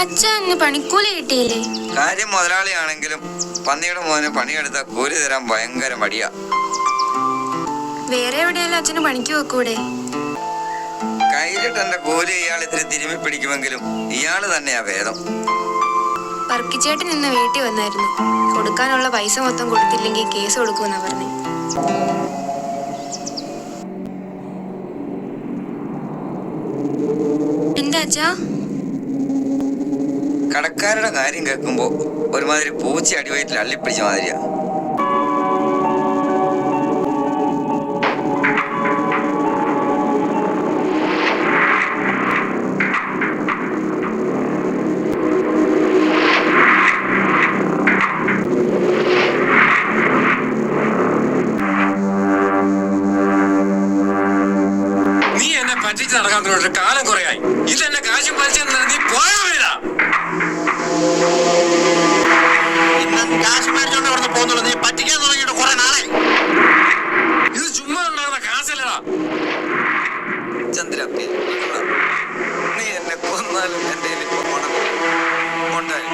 അച്ഛ ഇന്ന് പണിക്കൂലി കിട്ടിയില്ലേ? കാര്യം മുതലാളിയാണെങ്കിലും പന്നിയുടെ മോനെ പണിയെടുത്ത കൂലി തരാൻ ഭയങ്കര മടിയാ. വേറെ എവിടെയെങ്കിലും അച്ഛന് പണിക്ക് വെക്കൂടെ കയ്യിലിട്ട് എന്റെ കൂലി ഇയാൾ ഇത്തിരി തിരുമി പിടിക്കുമെങ്കിലും ഇയാൾ തന്നെയാ ഭേദം. വർക്കിച്ചേട്ടൻ ഇന്ന് വീട്ടിൽ വന്നായിരുന്നു. കൊടുക്കാനുള്ള പൈസ മൊത്തം കൊടുത്തില്ലെങ്കിൽ കേസ് കൊടുക്കുമെന്നാ പറഞ്ഞു. എന്താ അച്ഛാ? കടക്കാരുടെ കാര്യം കേൾക്കുമ്പോ ഒരുമാതിരി പൂച്ച അടിവയറ്റിൽ അള്ളിപ്പിടിച്ച മാതിരിയാ. നീ എന്നെ നടക്കാൻ കാലം കുറയായി. ഇതെന്നെ കാശും പലിച്ചു പറ്റിക്കാൻ തുടങ്ങിയിട്ട് കുറെ നാളായി. ഇത് ചുമ്മാ ഉണ്ടാകുന്ന കാശല്ലടാ. ചന്ദ്രപ്പി നീ എന്നെ കൊന്നാലും എന്റെ ഇപ്പൊ പണം ഉണ്ടായി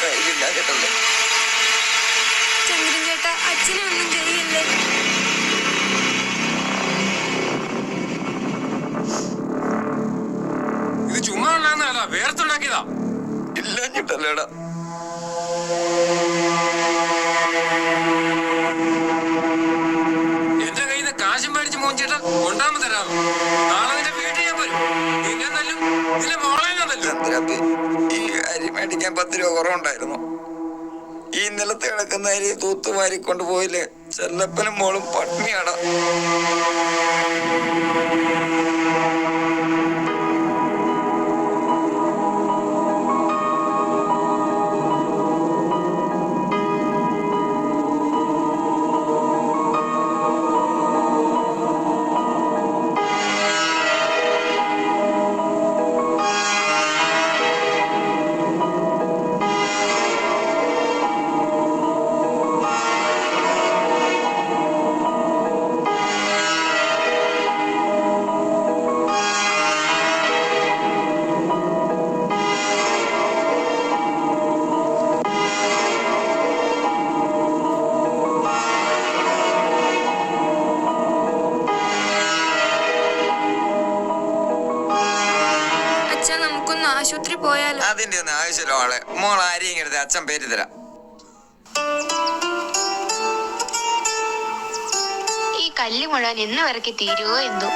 കയ്യിലില്ല കേട്ടല്ലോ ചന്ദ്രൻ ചേട്ടാ അച്ഛനെ ഒന്നും ഇല്ലഞ്ഞിട്ടല്ലേടാ എന്റെ കയ്യിൽ നിന്ന് കാശും മേടിച്ച് മോഞ്ചിട്ട് കൊണ്ടാമ തരാം. നാളെ നിന്റെ വീട്ടിൽ ഞാൻ വരും. നിന്നെ തല്ലും നിന്റെ മോളെ ഞാൻ ഈ അരി മേടിക്കാൻ പത്ത് രൂപ കുറവുണ്ടായിരുന്നു. ഈ നിലത്ത് കിടക്കുന്ന അരി തൂത്തുമാരി കൊണ്ടുപോയില്ലേ ചെല്ലപ്പനും മോളും പട്ടിണിയാടാ. നമുക്കൊന്ന് ആശുപത്രി പോയാലോ? അതിന്റെ ഒന്നും ആവശ്യമില്ല ആളെ മോൾ ആരെയും കരുത് അച്ഛൻ പേര് തരാം. ഈ കല്ല് മുഴുവൻ എന്ന് വരയ്ക്ക് തീരുവോ എന്തോ?